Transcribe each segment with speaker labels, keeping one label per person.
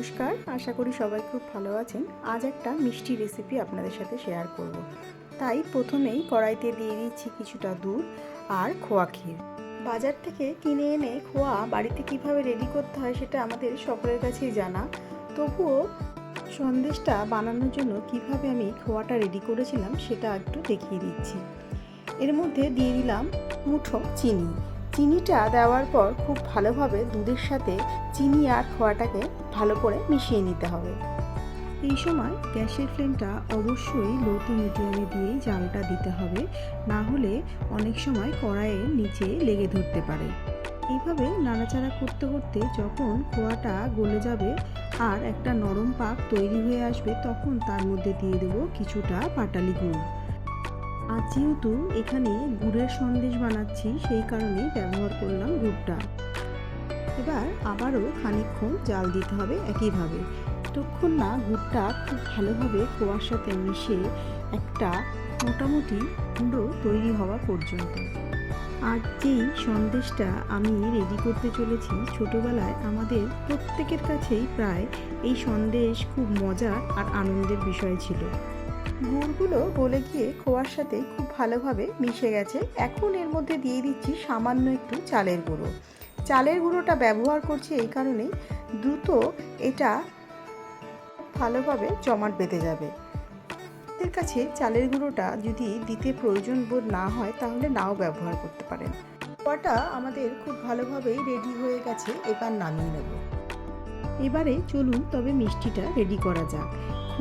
Speaker 1: নমস্কার। আশা করি সবাই খুব ভালো আছেন। আজ একটা মিষ্টি রেসিপি আপনাদের সাথে শেয়ার করব। তাই প্রথমেই কড়াইতে দিয়ে দিচ্ছি কিছুটা দুধ আর খোয়া ক্ষীর। বাজার থেকে কিনে এনে খোয়া বাড়িতে কীভাবে রেডি করতে হয় সেটা আমাদের সকলের কাছেই জানা। তবুও সন্দেশটা বানানোর জন্য কীভাবে আমি খোয়াটা রেডি করেছিলাম সেটা একটু দেখিয়ে দিচ্ছি। এর মধ্যে দিয়ে দিলাম মুঠো চিনি। চিনিটা দেওয়ার পর খুব ভালোভাবে দুধের সাথে চিনি আর খোয়াটাকে ভালো করে মিশিয়ে নিতে হবে। এই সময় গ্যাসের ফ্লেমটা অবশ্যই লো টু মিডিয়ামে দিয়েই জালটা দিতে হবে, না হলে অনেক সময় কড়াইয়ের নিচে লেগে ধরতে পারে। এইভাবে নাড়াচাড়া করতে করতে যখন খোয়াটা গলে যাবে আর একটা নরম পাক তৈরি হয়ে আসবে, তখন তার মধ্যে দিয়ে দেবো কিছুটা পাটালি গুড়। আর যেহেতু এখানে গুড়ের সন্দেশ বানাচ্ছি, সেই কারণেই ব্যবহার করলাম গুড়টা। এবার আবারও খানিকক্ষণ জাল দিতে হবে একইভাবে। ততক্ষণ না গুড়টা খুব ভালোভাবে খোয়ার সাথে মিশে একটা মোটামুটি গুঁড়ো তৈরি হওয়া পর্যন্ত। আর যেই সন্দেশটা আমি রেডি করতে চলেছি, ছোটোবেলায় আমাদের প্রত্যেকের কাছেই প্রায় এই সন্দেশ খুব মজার আর আনন্দের বিষয় ছিল। গুড়গুলো গলে গিয়ে খোয়ার সাথে খুব ভালোভাবে মিশে গেছে। এখন এর মধ্যে দিয়ে দিচ্ছি সামান্য একটু চালের গুঁড়ো। চালের গুঁড়োটা ব্যবহার করছি এই কারণেই দ্রুত এটা ভালোভাবে জমাট বেঁধে যাবে। এর কাছে চালের গুঁড়োটা যদি দিতে প্রয়োজন বোধ না হয়, তাহলে নাও ব্যবহার করতে পারেন। খোয়াটা আমাদের খুব ভালোভাবেই রেডি হয়ে গেছে, এবার নামিয়ে নেব। এবারে চলুন তবে মিষ্টিটা রেডি করা যাক।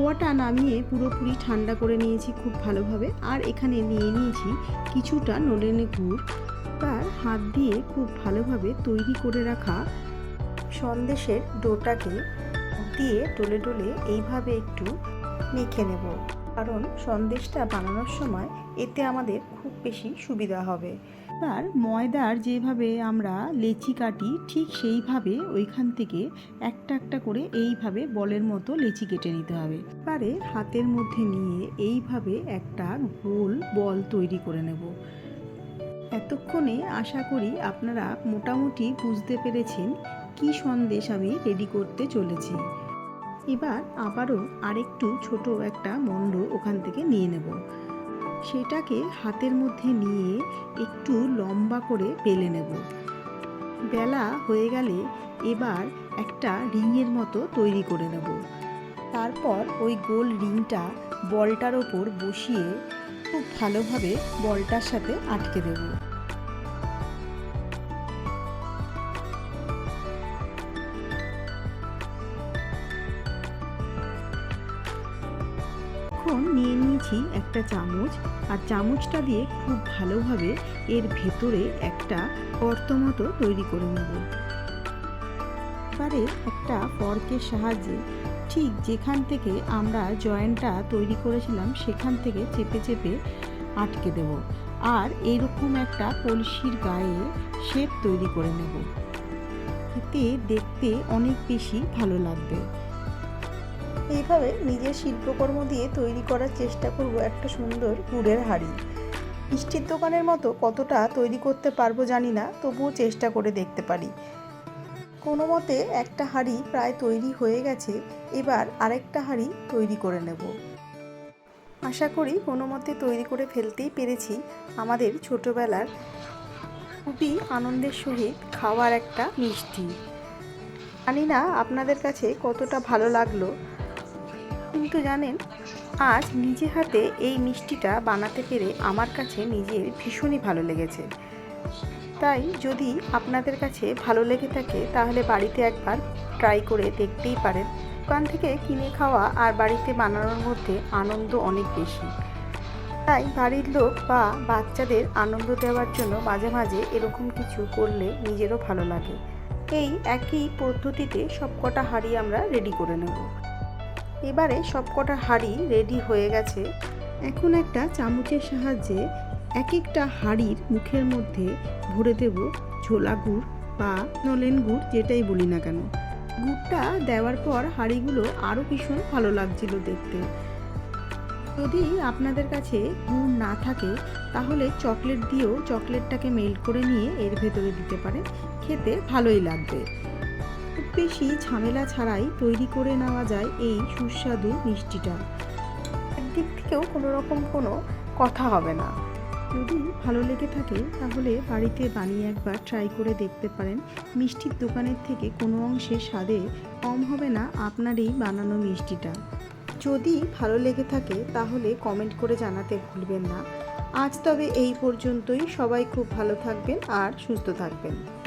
Speaker 1: খোয়াটা নামিয়ে পুরোপুরি ঠান্ডা করে নিয়েছি খুব ভালোভাবে। আর এখানে নিয়ে নিয়েছি কিছুটা নলেনে গুড়। তার হাত দিয়ে খুব ভালোভাবে তৈরি করে রাখা সন্দেশের ডোটাকে দিয়ে ডলে ডলে এইভাবে একটু মেখে নেব। কারণ সন্দেশটা বানানোর সময় এতে আমাদের খুব বেশি সুবিধা হবে। আর ময়দার যেভাবে আমরা লেচি কাটি, ঠিক সেইভাবে ওইখান থেকে একটা একটা করে এইভাবে বলের মতো লেচি কেটে নিতে হবে। এবারে হাতের মধ্যে নিয়ে এইভাবে একটা গোল বল তৈরি করে নেব। এতক্ষণে আশা করি আপনারা মোটামুটি বুঝতে পেরেছেন কি সন্দেশ আমি রেডি করতে চলেছি। এবার আবারও আরেকটু ছোট একটা মণ্ড ওখান থেকে নিয়ে নেব। সেটাকে হাতের মধ্যে নিয়ে একটু লম্বা করে বেলে নেব। বেলা হয়ে গেলে এবার একটা রিংয়ের মতো তৈরি করে নেব। তারপর ওই গোল রিংটা বলটার ওপর বসিয়ে খুব ভালোভাবে বলটার সাথে আটকে দেব। এখন নিয়ে নিয়েছি একটা চামচ, আর চামচটা দিয়ে খুব ভালোভাবে এর ভেতরে একটা গর্ত মতো তৈরি করে নেব। এবারে একটা ফর্কের সাহায্যে ঠিক যেখান থেকে আমরা জয়েন্টটা তৈরি করেছিলাম, সেখান থেকে চেপে চেপে আটকে দেব। আর এইরকম একটা কলসির গায়ে শেপ তৈরি করে নেব। এতে দেখতে অনেক বেশি ভালো লাগবে। এইভাবে নিজের শিল্পকর্ম দিয়ে তৈরি করার চেষ্টা করব একটা সুন্দর গুড়ের হাড়ি। মিষ্টির দোকানের মতো কতটা তৈরি করতে পারব জানি না, তবুও চেষ্টা করে দেখতে পারি। কোনো মতে একটা হাঁড়ি প্রায় তৈরি হয়ে গেছে, এবার আরেকটা হাঁড়ি তৈরি করে নেব। আশা করি কোনো মতে তৈরি করে ফেলতেই পেরেছি আমাদের ছোটোবেলার খুবই আনন্দের সহিত খাওয়ার একটা মিষ্টি। জানি না আপনাদের কাছে কতটা ভালো লাগল কিন্তু জানেন, আজ নিজে হাতে এই মিষ্টিটা বানাতে পেরে আমার কাছে নিজের ভীষণই ভালো লেগেছে। তাই যদি আপনাদের কাছে ভালো লেগে থাকে, তাহলে বাড়িতে একবার ট্রাই করে দেখতেই পারেন। দোকান থেকে কিনে খাওয়া আর বাড়িতে বানানোর মধ্যে আনন্দ অনেক বেশি। তাই বাড়ির লোক বা বাচ্চাদের আনন্দ দেওয়ার জন্য মাঝে মাঝে এরকম কিছু করলে নিজেরও ভালো লাগে। এই একই পদ্ধতিতে সবকটা হাঁড়ি আমরা রেডি করে নেব। এবারে সবকটা হাঁড়ি রেডি হয়ে গেছে। এখন একটা চামচের সাহায্যে এক একটা হাঁড়ির মুখের মধ্যে ভরে দেব ছোলা গুড় বা নলেন গুড়, যেটাই বলি না কেন। গুড়টা দেওয়ার পর হাঁড়িগুলো আরও ভীষণ ভালো লাগছিল দেখতে। যদি আপনাদের কাছে গুড় না থাকে, তাহলে চকলেট দিয়েও চকলেটটাকে মেল্ট করে নিয়ে এর ভেতরে দিতে পারেন। খেতে ভালোই লাগবে। বেশি ঝামেলা ছাড়াই তৈরি করে নেওয়া যায় এই সুস্বাদু মিষ্টিটা। একদিক থেকেও কোনো রকম কোনো কথা হবে না। যদি ভালো লেগে থাকে, তাহলে বাড়িতে বানিয়ে একবার ট্রাই করে দেখতে পারেন। মিষ্টির দোকানের থেকে কোনো অংশে স্বাদে কম হবে না আপনারই বানানো মিষ্টিটা। যদি ভালো লেগে থাকে, তাহলে কমেন্ট করে জানাতে ভুলবেন না। আজ তবে এই পর্যন্তই। সবাই খুব ভালো থাকবেন আর সুস্থ থাকবেন।